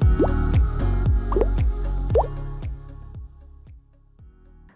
Bye.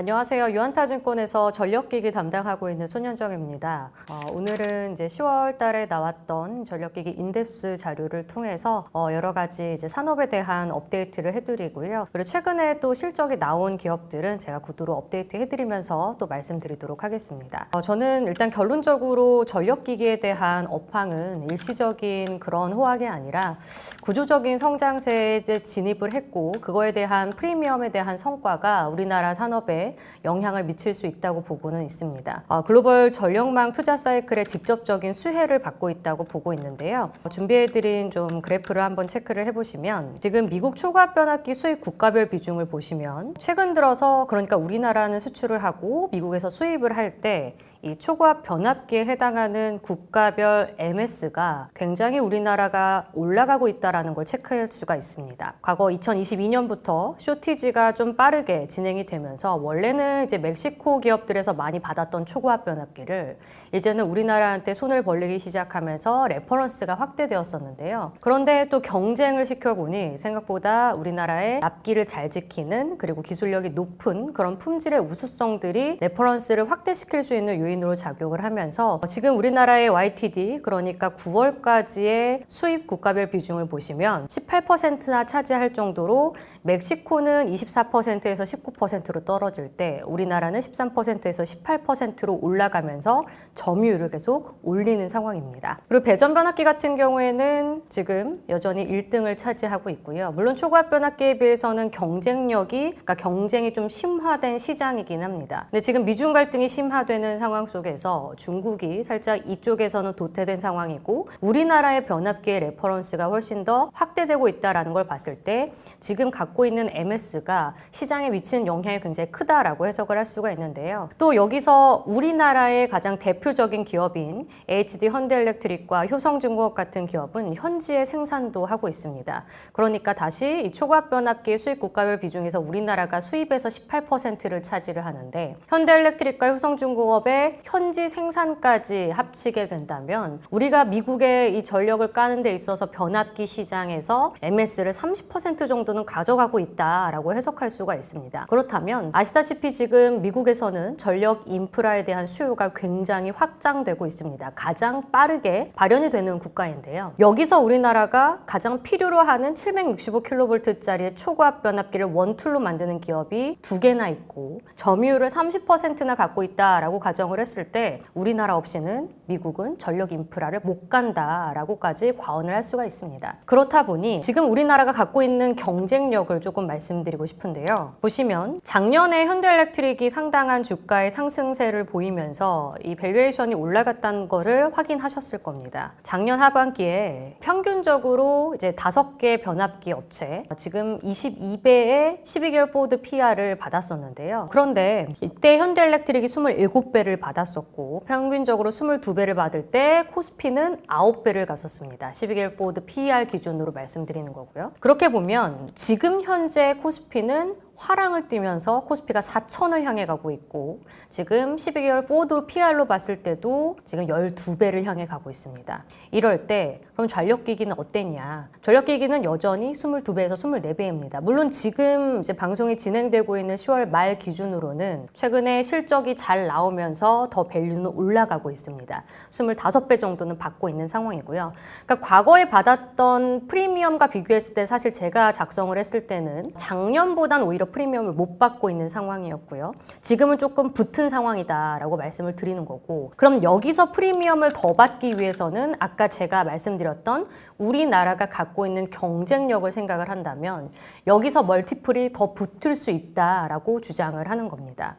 안녕하세요. 유한타증권에서 전력기기 담당하고 있는 손현정입니다. 어, 오늘은 이제 10월 달에 나왔던 전력기기 인덱스 자료를 통해서 어, 여러 가지 이제 산업에 대한 업데이트를 해드리고요. 그리고 최근에 또 실적이 나온 기업들은 제가 구두로 업데이트 해드리면서 또 말씀드리도록 하겠습니다. 어, 저는 일단 결론적으로 전력기기에 대한 업황은 일시적인 그런 호황이 아니라 구조적인 성장세에 진입을 했고 그거에 대한 프리미엄에 대한 성과가 우리나라 산업에 영향을 미칠 수 있다고 보고는 있습니다. 어, 글로벌 전력망 투자 사이클에 직접적인 수혜를 받고 있다고 보고 있는데요. 어, 준비해드린 좀 그래프를 한번 체크를 해보시면 지금 미국 초과압 변압기 수입 국가별 비중을 보시면 최근 들어서 그러니까 우리나라는 수출을 하고 미국에서 수입을 할때 이 초과압 변압기에 해당하는 국가별 MS가 굉장히 우리나라가 올라가고 있다라는 걸 체크할 수가 있습니다. 과거 2022년부터 쇼티지가 좀 빠르게 진행이 되면서 원래는 이제 멕시코 기업들에서 많이 받았던 초고압 변압기를 이제는 우리나라한테 손을 벌리기 시작하면서 레퍼런스가 확대되었었는데요. 그런데 또 경쟁을 시켜보니 생각보다 우리나라의 납기를 잘 지키는 그리고 기술력이 높은 그런 품질의 우수성들이 레퍼런스를 확대시킬 수 있는 요인으로 작용을 하면서 지금 우리나라의 YTD 그러니까 9월까지의 수입 국가별 비중을 보시면 18%나 차지할 정도로 멕시코는 24%에서 19%로 떨어질 때 우리나라는 13%에서 18%로 올라가면서 점유율을 계속 올리는 상황입니다. 그리고 배전 변압기 같은 경우에는 지금 여전히 1등을 차지하고 있고요. 물론 초과압 변압기에 비해서는 경쟁력이 그러니까 경쟁이 좀 심화된 시장이긴 합니다. 근데 지금 미중 갈등이 심화되는 상황 속에서 중국이 살짝 이쪽에서는 도태된 상황이고 우리나라의 변압기의 레퍼런스가 훨씬 더 확대되고 있다라는 걸 봤을 때 지금 갖고 있는 MS가 시장에 미치는 영향이 굉장히 크다라고 해석을 할 수가 있는데요. 또 여기서 우리나라의 가장 대표적인 기업인 HD 현대엘렉트릭과 효성중공업 같은 기업은 현지에 생산도 하고 있습니다. 그러니까 다시 이 초과압 변압기 수입 국가별 비중에서 우리나라가 수입에서 18%를 차지를 하는데 현대엘렉트릭과 효성중공업의 현지 생산까지 합치게 된다면 우리가 미국의 이 전력을 까는 데 있어서 변압기 시장에서 MS를 30% 정도는 가져가고 있다라고 해석할 수가 있습니다. 그렇다면 아시다시피 지금 미국에서는 전력 인프라에 대한 수요가 굉장히 확장되고 있습니다. 가장 빠르게 발현이 되는 국가인데요. 여기서 우리나라가 가장 필요로 하는 765kV짜리 초고압 변압기를 원툴로 만드는 기업이 두 개나 있고 점유율을 30%나 갖고 있다라고 가정을 했을 때 우리나라 없이는 미국은 전력 인프라를 못 간다라고까지 과언을 할 수가 있습니다. 그렇다 보니 지금 우리나라가 갖고 있는 경쟁력을 조금 말씀드리고 싶은데요. 보시면 작년에 현대엘렉트릭이 상당한 주가의 상승세를 보이면서 이 밸류에이션이 올라갔다는 거를 확인하셨을 겁니다. 작년 하반기에 평균적으로 이제 다섯 개 변압기 업체 지금 22배의 12개월 포드 PR을 받았었는데요. 그런데 이때 현대엘렉트릭이 27배를 받 았었고 평균적으로 22배를 받을 때 코스피는 9배를 갔었습니다. 12개월 포드 PER 기준으로 말씀드리는 거고요. 그렇게 보면 지금 현재 코스피는 화랑을 띠면서 코스피가 4천을 향해 가고 있고 지금 12개월 포드 PR로 봤을 때도 지금 12배를 향해 가고 있습니다. 이럴 때 그럼 전력기기는 어땠냐? 전력기기는 여전히 22배에서 24배입니다. 물론 지금 이제 방송이 진행되고 있는 10월 말 기준으로는 최근에 실적이 잘 나오면서 더 밸류는 올라가고 있습니다. 25배 정도는 받고 있는 상황이고요. 그러니까 과거에 받았던 프리미엄과 비교했을 때 사실 제가 작성을 했을 때는 작년보단 오히려 프리미엄을 못 받고 있는 상황이었고요. 지금은 조금 붙은 상황이다라고 말씀을 드리는 거고 그럼 여기서 프리미엄을 더 받기 위해서는 아까 제가 말씀드렸던 우리나라가 갖고 있는 경쟁력을 생각을 한다면 여기서 멀티플이 더 붙을 수 있다라고 주장을 하는 겁니다.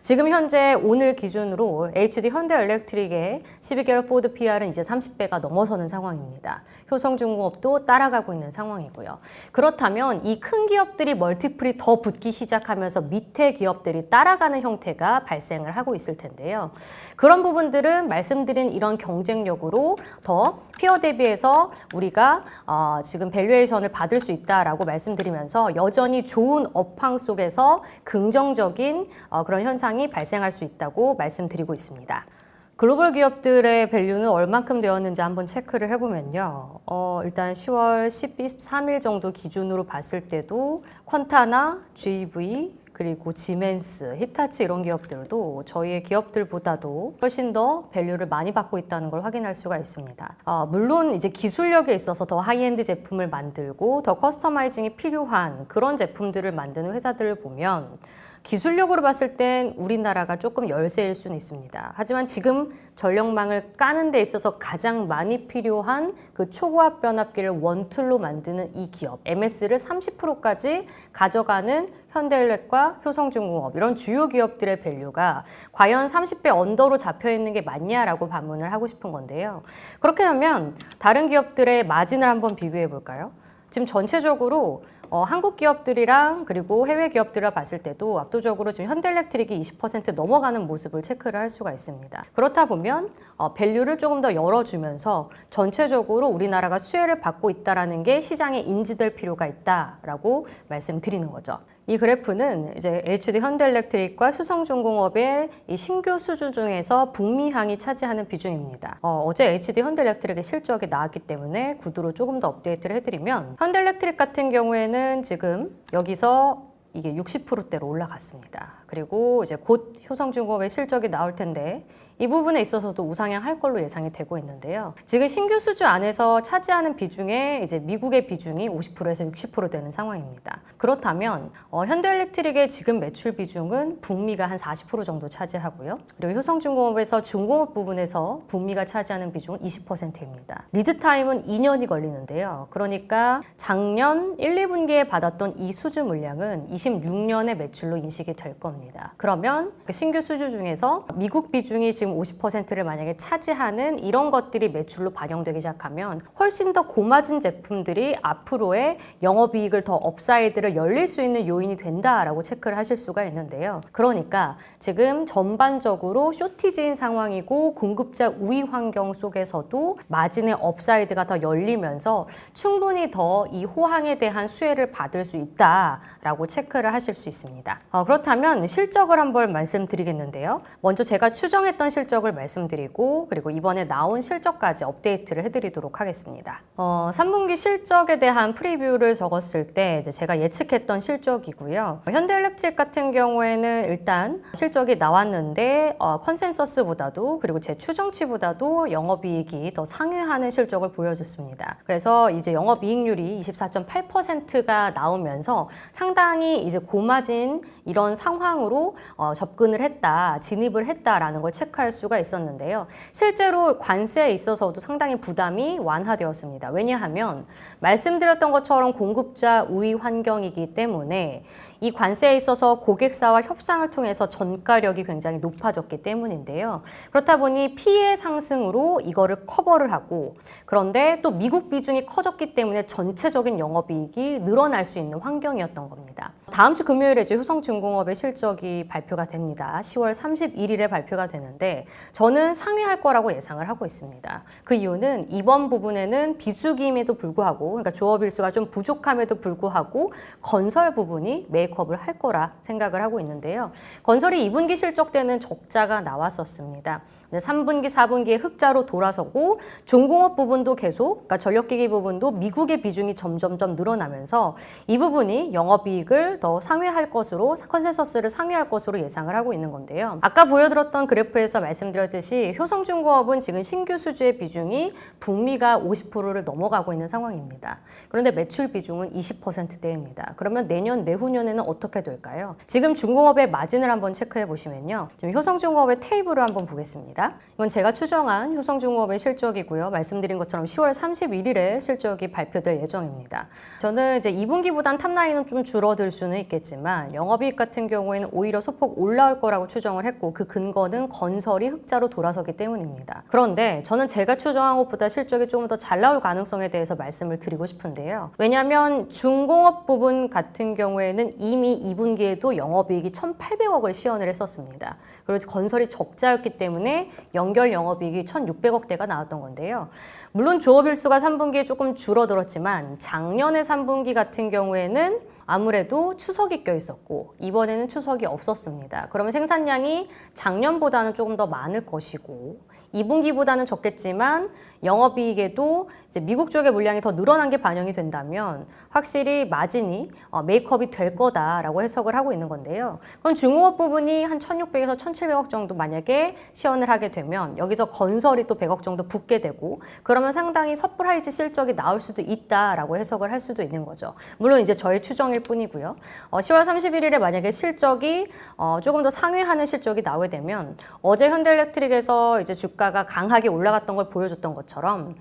지금 현재 오늘 기준으로 HD 현대 엘렉트릭의 12개월 포드 PR은 이제 30배가 넘어서는 상황입니다. 효성중공업도 따라가고 있는 상황이고요. 그렇다면 이 큰 기업들이 멀티플이 더 붙기 시작하면서 밑에 기업들이 따라가는 형태가 발생을 하고 있을 텐데요. 그런 부분들은 말씀드린 이런 경쟁력으로 더 피어 대비해서 우리가 어, 지금 밸류에이션을 받을 수 있다라고 말씀드리면서 여전히 좋은 업황 속에서 긍정적인 어, 그런 현상이 발생할 수 있다고 말씀드리고 있습니다. 글로벌 기업들의 밸류는 얼만큼 되었는지 한번 체크를 해보면요. 어, 일단 10월 13일 정도 기준으로 봤을 때도 퀀타나 GV 그리고 지멘스, 히타치 이런 기업들도 저희의 기업들보다도 훨씬 더 밸류를 많이 받고 있다는 걸 확인할 수가 있습니다. 아, 물론 이제 기술력에 있어서 더 하이엔드 제품을 만들고 더 커스터마이징이 필요한 그런 제품들을 만드는 회사들을 보면 기술력으로 봤을 땐 우리나라가 조금 열세일 수는 있습니다. 하지만 지금 전력망을 까는 데 있어서 가장 많이 필요한 그 초고압 변압기를 원툴로 만드는 이 기업 MS를 30%까지 가져가는 현대일렉과 효성중공업 이런 주요 기업들의 밸류가 과연 30배 언더로 잡혀 있는 게 맞냐라고 반문을 하고 싶은 건데요. 그렇게 하면 다른 기업들의 마진을 한번 비교해 볼까요? 지금 전체적으로 어, 한국 기업들이랑 그리고 해외 기업들을 봤을 때도 압도적으로 지금 현대일렉트릭이 20% 넘어가는 모습을 체크를 할 수가 있습니다. 그렇다 보면 어, 밸류를 조금 더 열어주면서 전체적으로 우리나라가 수혜를 받고 있다라는 게 시장에 인지될 필요가 있다라고 말씀드리는 거죠. 이 그래프는 이제 HD 현대일렉트릭과 수성중공업의 이 신규 수주 중에서 북미항이 차지하는 비중입니다. 어, 제 HD 현대일렉트릭의 실적이 나왔기 때문에 구두로 조금 더 업데이트를 해드리면 현대일렉트릭 같은 경우에는 지금 여기서 이게 60%대로 올라갔습니다. 그리고 이제 곧 효성중공업의 실적이 나올 텐데 이 부분에 있어서도 우상향할 걸로 예상이 되고 있는데요. 지금 신규 수주 안에서 차지하는 비중에 이제 미국의 비중이 50%에서 60% 되는 상황입니다. 그렇다면 어, 현대일렉트릭의 지금 매출 비중은 북미가 한 40% 정도 차지하고요. 그리고 효성중공업에서 중공업 부분에서 북미가 차지하는 비중은 20%입니다. 리드 타임은 2년이 걸리는데요. 그러니까 작년 1, 2분기에 받았던 이 수주 물량은 26년의 매출로 인식이 될 겁니다. 그러면 그 신규 수주 중에서 미국 비중이 지금 50%를 만약에 차지하는 이런 것들이 매출로 반영되기 시작하면 훨씬 더 고마진 제품들이 앞으로의 영업이익을 더 업사이드를 열릴 수 있는 요인이 된다라고 체크를 하실 수가 있는데요. 그러니까 지금 전반적으로 쇼티지인 상황이고 공급자 우위 환경 속에서도 마진의 업사이드가 더 열리면서 충분히 더 이 호황에 대한 수혜를 받을 수 있다라고 체크를 하실 수 있습니다. 어, 그렇다면 실적을 한번 말씀드리겠는데요. 먼저 제가 추정했던 실적을 말씀드리고 그리고 이번에 나온 실적까지 업데이트를 해드리도록 하겠습니다. 어, 3분기 실적에 대한 프리뷰를 적었을 때 이제 제가 예측했던 실적이고요. 현대일렉트릭 같은 경우에는 일단 실적이 나왔는데 어, 컨센서스보다도 그리고 제 추정치보다도 영업이익이 더 상회하는 실적을 보여줬습니다. 그래서 이제 영업이익률이 24.8%가 나오면서 상당히 이제 고마진 이런 상황으로 어, 접근을 했다, 진입을 했다라는 걸 체크할 수가 있었는데요. 실제로 관세에 있어서도 상당히 부담이 완화되었습니다. 왜냐하면 말씀드렸던 것처럼 공급자 우위 환경이기 때문에 이 관세에 있어서 고객사와 협상을 통해서 전가력이 굉장히 높아졌기 때문인데요. 그렇다 보니 피해 상승으로 이거를 커버를 하고 그런데 또 미국 비중이 커졌기 때문에 전체적인 영업이익이 늘어날 수 있는 환경이었던 겁니다. 다음 주 금요일에 효성중공업의 실적이 발표가 됩니다. 10월 31일에 발표가 되는데 저는 상회할 거라고 예상을 하고 있습니다. 그 이유는 이번 부분에는 비수기임에도 불구하고 그러니까 조업 일수가 좀 부족함에도 불구하고 건설 부분이 메이크업을 할 거라 생각을 하고 있는데요. 건설이 2분기 실적 때는 적자가 나왔었습니다. 근데 3분기, 4분기에 흑자로 돌아서고 중공업 부분도 계속 그러니까 전력기기 부분도 미국의 비중이 점점점 늘어나면서 이 부분이 영업이익을 더 상회할 것으로 컨센서스를 상회할 것으로 예상을 하고 있는 건데요. 아까 보여드렸던 그래프에서 말씀드렸듯이 효성중공업은 지금 신규 수주의 비중이 북미가 50%를 넘어가고 있는 상황입니다. 그런데 매출 비중은 20%대입니다. 그러면 내년 내후년에는 어떻게 될까요? 지금 중공업의 마진을 한번 체크해 보시면요. 지금 효성중공업의 테이블을 한번 보겠습니다. 이건 제가 추정한 효성중공업의 실적이고요. 말씀드린 것처럼 10월 31일에 실적이 발표될 예정입니다. 저는 이제 2분기보단 탑라인은 좀 줄어들 수는 있겠지만 영업이익 같은 경우에는 오히려 소폭 올라올 거라고 추정을 했고 그 근거는 건설이 흑자로 돌아서기 때문입니다. 그런데 저는 제가 추정한 것보다 실적이 조금 더 잘 나올 가능성에 대해서 말씀을 드리고 싶은데요. 왜냐하면 중공업 부분 같은 경우에는 이미 2분기에도 영업이익이 1,800억을 시연을 했었습니다. 그리고 건설이 적자였기 때문에 연결 영업이익이 1,600억대가 나왔던 건데요. 물론 조업일수가 3분기에 조금 줄어들었지만 작년의 3분기 같은 경우에는 아무래도 추석이 껴 있었고 이번에는 추석이 없었습니다. 그러면 생산량이 작년보다는 조금 더 많을 것이고 2분기보다는 적겠지만 영업이익에도 이제 미국 쪽의 물량이 더 늘어난 게 반영이 된다면 확실히 마진이 어, 메이크업이 될 거다라고 해석을 하고 있는 건데요. 그럼 중공업 부분이 한 1,600에서 1,700억 정도 만약에 시연을 하게 되면 여기서 건설이 또 100억 정도 붙게 되고 그러면 상당히 서프라이즈 실적이 나올 수도 있다라고 해석을 할 수도 있는 거죠. 물론 이제 저의 추정 일 뿐이고요. 어, 10월 31일에 만약에 실적이 어, 조금 더 상회하는 실적이 나오게 되면 어제 현대일렉트릭에서 이제 주가가 강하게 올라갔던 걸 보여줬던 것처럼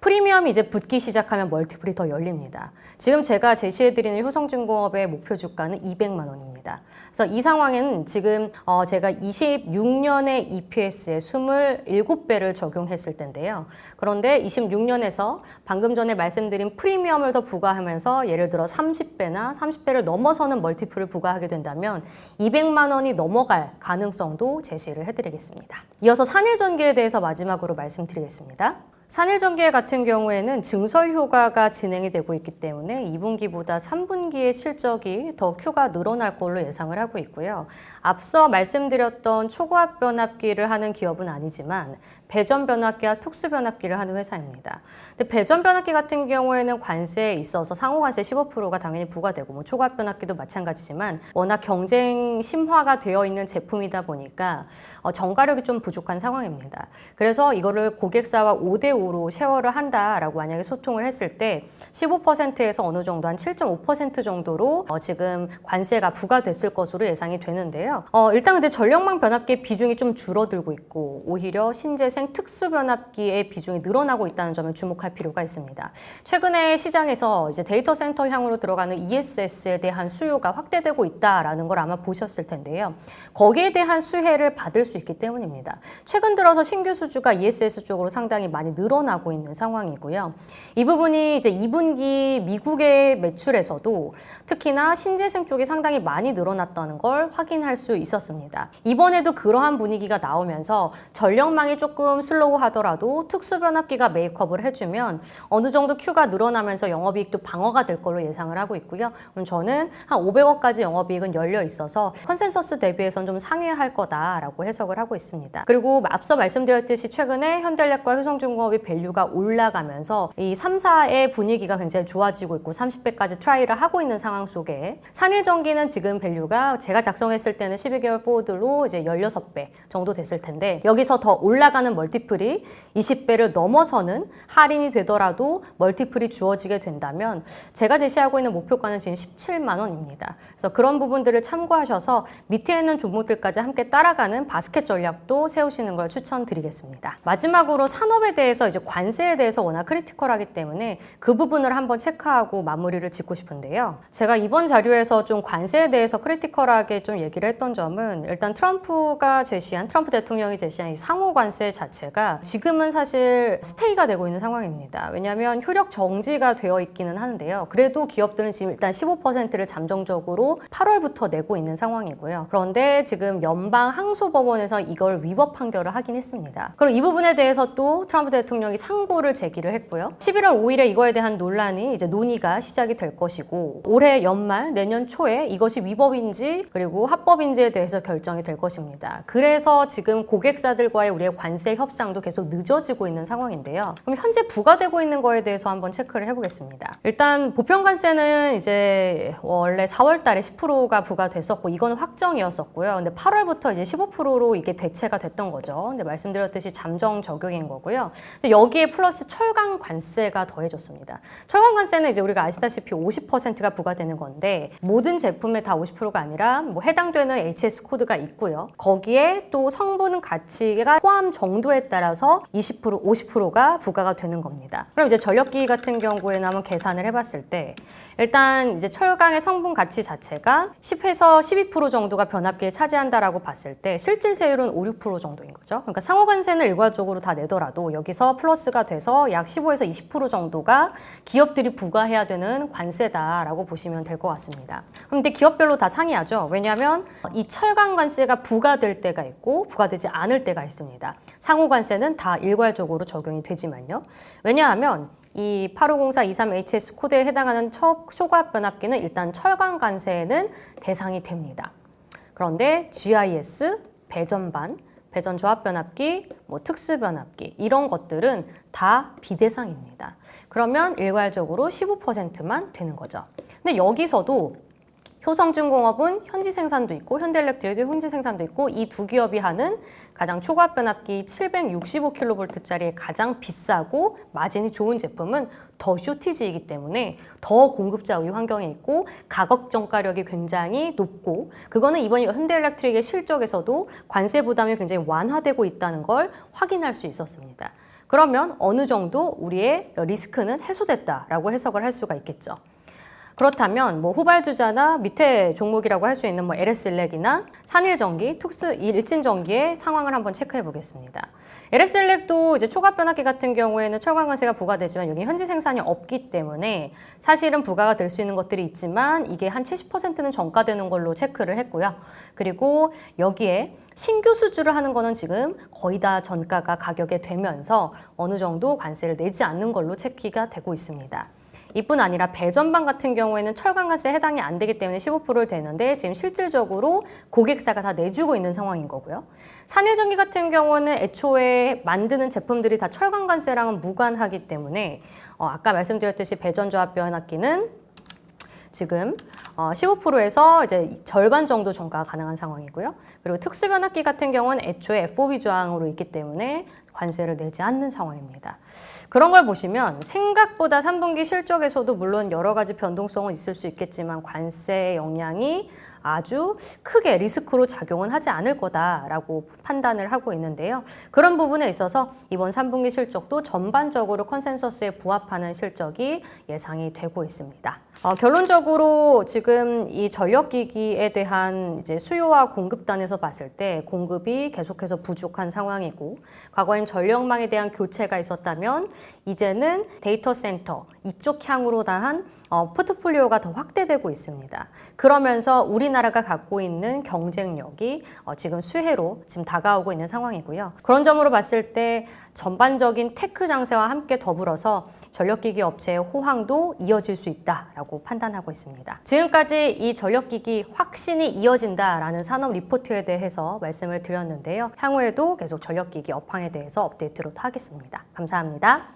프리미엄이 이제 붙기 시작하면 멀티플이 더 열립니다. 지금 제가 제시해드리는 효성중공업의 목표 주가는 200만 원입니다. 그래서 이 상황에는 지금 어 제가 26년의 EPS에 27배를 적용했을 텐데요. 그런데 26년에서 방금 전에 말씀드린 프리미엄을 더 부과하면서 예를 들어 30배나 30배를 넘어서는 멀티플을 부과하게 된다면 200만 원이 넘어갈 가능성도 제시를 해드리겠습니다. 이어서 산일전기에 대해서 마지막으로 말씀드리겠습니다. 산일전기회 같은 경우에는 증설 효과가 진행이 되고 있기 때문에 2분기보다 3분기의 실적이 더 Q가 늘어날 걸로 예상을 하고 있고요. 앞서 말씀드렸던 초고압 변압기를 하는 기업은 아니지만 배전 변압기와 특수 변압기를 하는 회사입니다. 근데 배전 변압기 같은 경우에는 관세에 있어서 상호 관세 15%가 당연히 부과되고 뭐 초고압 변압기도 마찬가지지만 워낙 경쟁 심화가 되어 있는 제품이다 보니까 어, 정가력이 좀 부족한 상황입니다. 그래서 이거를 고객사와 5대 5로 쉐어를 한다라고 만약에 소통을 했을 때 15%에서 어느 정도 한 7.5% 정도로 어, 지금 관세가 부과됐을 것으로 예상이 되는데요. 어, 일단 근데 전력망 변압기의 비중이 좀 줄어들고 있고 오히려 신재 생 특수 변압기의 비중이 늘어나고 있다는 점을 주목할 필요가 있습니다. 최근에 시장에서 이제 데이터 센터 향으로 들어가는 ESS에 대한 수요가 확대되고 있다라는 걸 아마 보셨을 텐데요. 거기에 대한 수혜를 받을 수 있기 때문입니다. 최근 들어서 신규 수주가 ESS 쪽으로 상당히 많이 늘어나고 있는 상황이고요. 이 부분이 이제 2분기 미국의 매출에서도 특히나 신재생 쪽이 상당히 많이 늘어났다는 걸 확인할 수 있었습니다. 이번에도 그러한 분위기가 나오면서 전력망이 조금 슬로우 하더라도 특수 변압기가 메이크업을 해주면 어느 정도 Q가 늘어나면서 영업이익도 방어가 될 걸로 예상을 하고 있고요. 그럼 저는 한 500억까지 영업이익은 열려 있어서 컨센서스 대비해서는 좀 상회할 거다라고 해석을 하고 있습니다. 그리고 앞서 말씀드렸듯이 최근에 현대력과 효성중공업이 밸류가 올라가면서 이 3사의 분위기가 굉장히 좋아지고 있고 30배까지 트라이를 하고 있는 상황 속에 산일전기는 지금 밸류가 제가 작성했을 때는 12개월 포워드로 이제 16배 정도 됐을 텐데 여기서 더 올라가는 멀티플이 20배를 넘어서는 할인이 되더라도 멀티플이 주어지게 된다면 제가 제시하고 있는 목표가는 지금 17만 원입니다. 그래서 그런 부분들을 참고하셔서 밑에 있는 종목들까지 함께 따라가는 바스켓 전략도 세우시는 걸 추천드리겠습니다. 마지막으로 산업에 대해서 이제 관세에 대해서 워낙 크리티컬하기 때문에 그 부분을 한번 체크하고 마무리를 짓고 싶은데요. 제가 이번 자료에서 좀 관세에 대해서 크리티컬하게 좀 얘기를 했던 점은 일단 트럼프가 제시한 트럼프 대통령이 제시한 이 상호 관세 자 체가 지금은 사실 스테이가 되고 있는 상황입니다. 왜냐하면 효력 정지가 되어 있기는 하는데요. 그래도 기업들은 지금 일단 15%를 잠정적으로 8월부터 내고 있는 상황이고요. 그런데 지금 연방 항소법원에서 이걸 위법 판결을 하긴 했습니다. 그리고 이 부분에 대해서 또 트럼프 대통령이 상고를 제기를 했고요. 11월 5일에 이거에 대한 논란이 이제 논의가 시작이 될 것이고 올해 연말 내년 초에 이것이 위법인지 그리고 합법인지에 대해서 결정이 될 것입니다. 그래서 지금 고객사들과의 우리의 관세 협상도 계속 늦어지고 있는 상황인데요. 그럼 현재 부과되고 있는 거에 대해서 한번 체크를 해보겠습니다. 일단 보편관세는 이제 원래 4월 달에 10%가 부과됐었고 이거는 확정이었었고요. 근데 8월부터 이제 15%로 이게 대체가 됐던 거죠. 근데 말씀드렸듯이 잠정 적용인 거고요. 근데 여기에 플러스 철강 관세가 더해졌습니다. 철강 관세는 이제 우리가 아시다시피 50%가 부과되는 건데 모든 제품에 다 50%가 아니라 뭐 해당되는 HS 코드가 있고요. 거기에 또 성분 가치가 포함 정도 에 따라서 20% 50%가 부과가 되는 겁니다. 그럼 이제 전력기기 같은 경우에는 한번 계산을 해봤을 때 일단 이제 철강의 성분 가치 자체가 10에서 12% 정도가 변압기에 차지한다라고 봤을 때 실질세율은 5, 6% 정도인 거죠. 그러니까 상호관세는 일괄적으로 다 내더라도 여기서 플러스가 돼서 약 15에서 20% 정도가 기업들이 부과해야 되는 관세다라고 보시면 될 것 같습니다. 그런데 기업별로 다 상이하죠. 왜냐하면 이 철강 관세가 부과될 때가 있고 부과되지 않을 때가 있습니다. 상호 관세는 다 일괄적으로 적용이 되지만요. 왜냐하면 이 850423HS 코드에 해당하는 초, 초과압 변압기는 일단 철강 관세에는 대상이 됩니다. 그런데 GIS, 배전반, 배전 조합 변압기, 뭐 특수 변압기 이런 것들은 다 비대상입니다. 그러면 일괄적으로 15%만 되는 거죠. 근데 여기서도 효성중공업은 현지 생산도 있고 현대일렉트릭도 현지 생산도 있고 이 두 기업이 하는 가장 초과압 변압기 765kV짜리 가장 비싸고 마진이 좋은 제품은 더 쇼티지이기 때문에 더 공급자 우위 환경에 있고 가격 정가력이 굉장히 높고 그거는 이번 현대일렉트릭의 실적에서도 관세 부담이 굉장히 완화되고 있다는 걸 확인할 수 있었습니다. 그러면 어느 정도 우리의 리스크는 해소됐다라고 해석을 할 수가 있겠죠. 그렇다면 뭐 후발주자나 밑에 종목이라고 할 수 있는 뭐 LS일렉이나 산일전기, 특수 일진전기의 상황을 한번 체크해 보겠습니다. LS일렉도 이제 초과 변압기 같은 경우에는 철강관세가 부과되지만 여기 현지 생산이 없기 때문에 사실은 부과가 될 수 있는 것들이 있지만 이게 한 70%는 정가되는 걸로 체크를 했고요. 그리고 여기에 신규 수주를 하는 거는 지금 거의 다 전가가 가격에 되면서 어느 정도 관세를 내지 않는 걸로 체크가 되고 있습니다. 이뿐 아니라 배전방 같은 경우에는 철강가세에 해당이 안 되기 때문에 15%를 되는데 지금 실질적으로 고객사가 다 내주고 있는 상황인 거고요. 산일전기 같은 경우는 애초에 만드는 제품들이 다 철강관세랑은 무관하기 때문에 어, 아까 말씀드렸듯이 배전조합 변압기는 지금 어, 15%에서 이제 절반 정도 전가가 가능한 상황이고요. 그리고 특수 변압기 같은 경우는 애초에 FOB 조항으로 있기 때문에 관세를 내지 않는 상황입니다. 그런 걸 보시면 생각보다 3분기 실적에서도 물론 여러 가지 변동성은 있을 수 있겠지만 관세 영향이 아주 크게 리스크로 작용은 하지 않을 거다라고 판단을 하고 있는데요. 그런 부분에 있어서 이번 3분기 실적도 전반적으로 컨센서스에 부합하는 실적이 예상이 되고 있습니다. 어, 결론적으로 지금 이 전력기기에 대한 이제 수요와 공급단에서 봤을 때 공급이 계속해서 부족한 상황이고 과거엔 전력망에 대한 교체가 있었다면 이제는 데이터 센터 이쪽 향으로 다한 어, 포트폴리오가 더 확대되고 있습니다. 그러면서 우리나라 가 갖고 있는 경쟁력이 어, 지금 수혜로 지금 다가오고 있는 상황이고요. 그런 점으로 봤을 때 전반적인 테크 장세와 함께 더불어서 전력기기 업체의 호황도 이어질 수 있다라고 판단하고 있습니다. 지금까지 이 전력기기 확신이 이어진다라는 산업 리포트에 대해서 말씀을 드렸는데요. 향후에도 계속 전력기기 업황에 대해서 업데이트로 하겠습니다. 감사합니다.